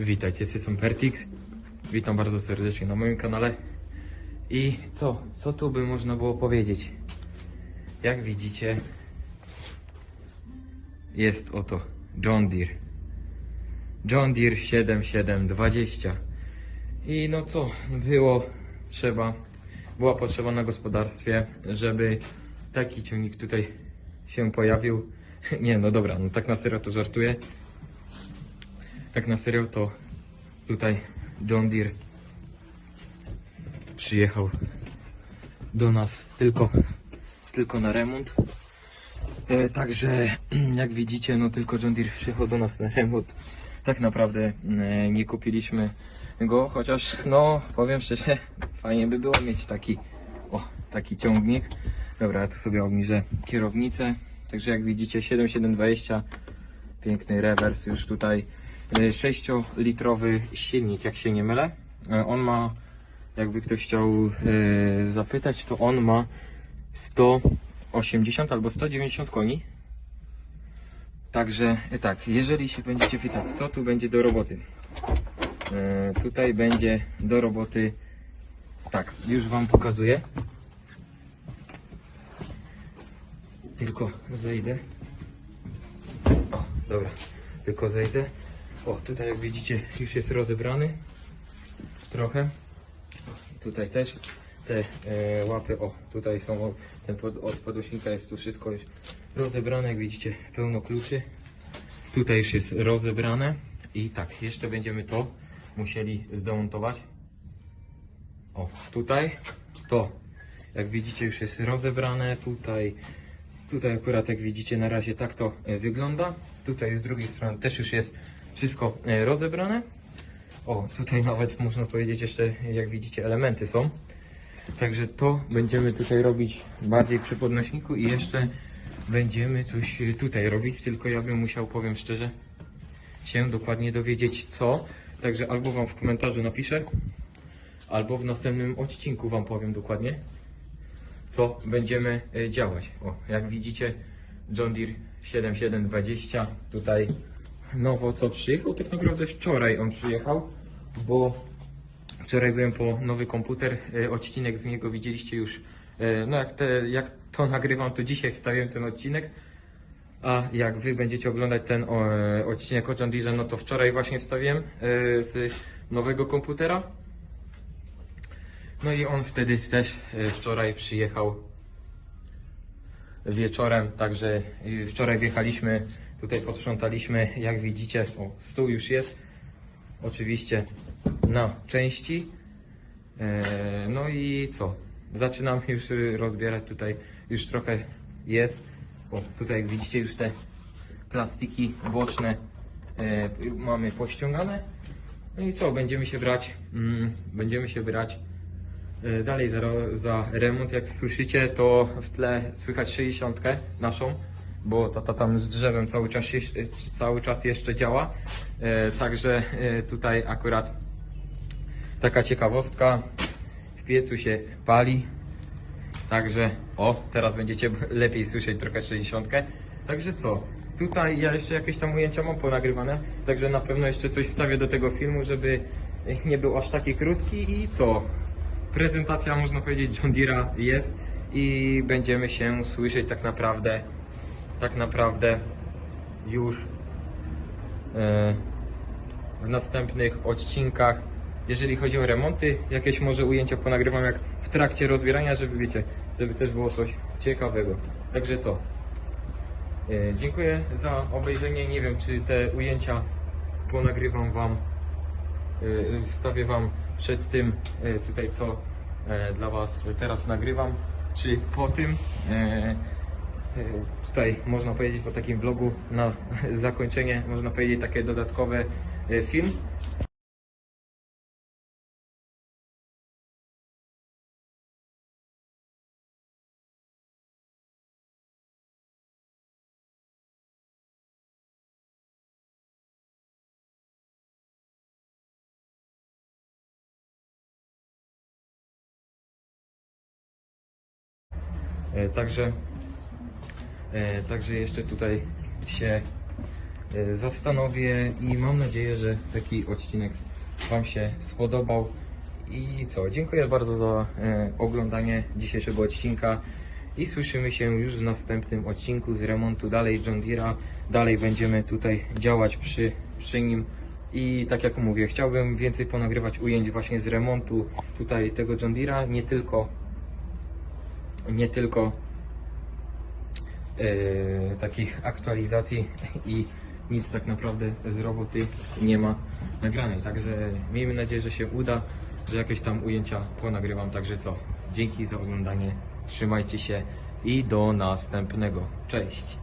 Witajcie, jestem Pertix. Witam bardzo serdecznie na moim kanale. I co? Co tu by można było powiedzieć? Jak widzicie, jest oto John Deere. John Deere 7720. I no co, było trzeba, była potrzeba na gospodarstwie, żeby taki ciągnik tutaj się pojawił. Nie, no dobra, no tak na serio to żartuję. Tak na serio to tutaj John Deere przyjechał do nas tylko, tylko na remont. E, także jak widzicie, no tylko John Deere przyjechał do nas na remont. Tak naprawdę e, nie kupiliśmy go, chociaż no powiem szczerze, fajnie by było mieć taki, o, taki ciągnik. Dobra, ja tu sobie obniżę kierownicę. Także jak widzicie 7720 piękny rewers już tutaj 6-litrowy silnik, jak się nie mylę. E, On ma, jakby ktoś chciał e, zapytać, to on ma 180 albo 190 koni. Także e, tak, jeżeli się będziecie pytać, co tu będzie do roboty. E, Tutaj będzie do roboty, tak, już Wam pokazuję. Tylko zejdę. Dobra. Tylko zejdę. O, tutaj jak widzicie już jest rozebrany. Trochę. Tutaj też te e, łapy, o, tutaj są, ten pod, od podnośnika jest tu wszystko już rozebrane, jak widzicie pełno kluczy. Tutaj już jest rozebrane. I tak, jeszcze będziemy to musieli zdemontować. O, tutaj to, jak widzicie już jest rozebrane, tutaj Tutaj akurat jak widzicie na razie tak to e, wygląda. Tutaj z drugiej strony też już jest wszystko e, rozebrane. O, tutaj nawet można powiedzieć jeszcze jak widzicie elementy są. Także to będziemy tutaj robić bardziej przy podnośniku i jeszcze będziemy coś e, tutaj robić, tylko ja bym musiał, powiem szczerze, się dokładnie dowiedzieć co. Także albo Wam w komentarzu napiszę, albo w następnym odcinku Wam powiem dokładnie co będziemy e, działać. O, jak widzicie, John Deere 7720 tutaj nowo co przyjechał, tak naprawdę wczoraj on przyjechał, bo wczoraj byłem po nowy komputer, e, odcinek z niego widzieliście już, e, no jak, te, jak to nagrywam, to dzisiaj wstawiłem ten odcinek, a jak wy będziecie oglądać ten odcinek o John Deere, no to wczoraj właśnie wstawiłem z nowego komputera. No i on wtedy też e, wczoraj przyjechał wieczorem, także wczoraj wjechaliśmy, tutaj posprzątaliśmy, jak widzicie, o stół już jest, oczywiście na części. E, No i co? Zaczynam już rozbierać tutaj, już trochę jest, o tutaj jak widzicie już te plastiki boczne e, mamy pościągane. No i co, będziemy się brać, mm, będziemy się brać Dalej za, za remont, jak słyszycie, to w tle słychać 60 naszą, bo tata tam z drzewem cały czas, się, cały czas jeszcze działa. E, Także e, tutaj akurat taka ciekawostka, w piecu się pali, także o, teraz będziecie lepiej słyszeć trochę 60. Także co, tutaj ja jeszcze jakieś tam ujęcia mam ponagrywane, także na pewno jeszcze coś wstawię do tego filmu, żeby nie był aż taki krótki i co, prezentacja, można powiedzieć, John Deere'a jest i będziemy się słyszeć tak naprawdę, tak naprawdę już e, w następnych odcinkach. Jeżeli chodzi o remonty, jakieś może ujęcia ponagrywam jak w trakcie rozbierania, żeby wiecie, żeby też było coś ciekawego. Także co? E, Dziękuję za obejrzenie. Nie wiem, czy te ujęcia ponagrywam Wam Y, wstawię Wam przed tym y, tutaj co e, dla Was teraz nagrywam, czy po tym e, e, tutaj można powiedzieć po takim vlogu na zakończenie można powiedzieć takie dodatkowe e, film. Także, e, także jeszcze tutaj się e, zastanowię i mam nadzieję, że taki odcinek Wam się spodobał. I co, dziękuję bardzo za e, oglądanie dzisiejszego odcinka i słyszymy się już w następnym odcinku z remontu dalej John Deere'a. Dalej będziemy tutaj działać przy, przy nim i tak jak mówię, chciałbym więcej ponagrywać ujęć właśnie z remontu tutaj tego John Deere'a, nie tylko nie tylko e, takich aktualizacji i nic tak naprawdę z roboty nie ma nagranej. Także miejmy nadzieję, że się uda, że jakieś tam ujęcia ponagrywam. Także co, dzięki za oglądanie, trzymajcie się i do następnego. Cześć!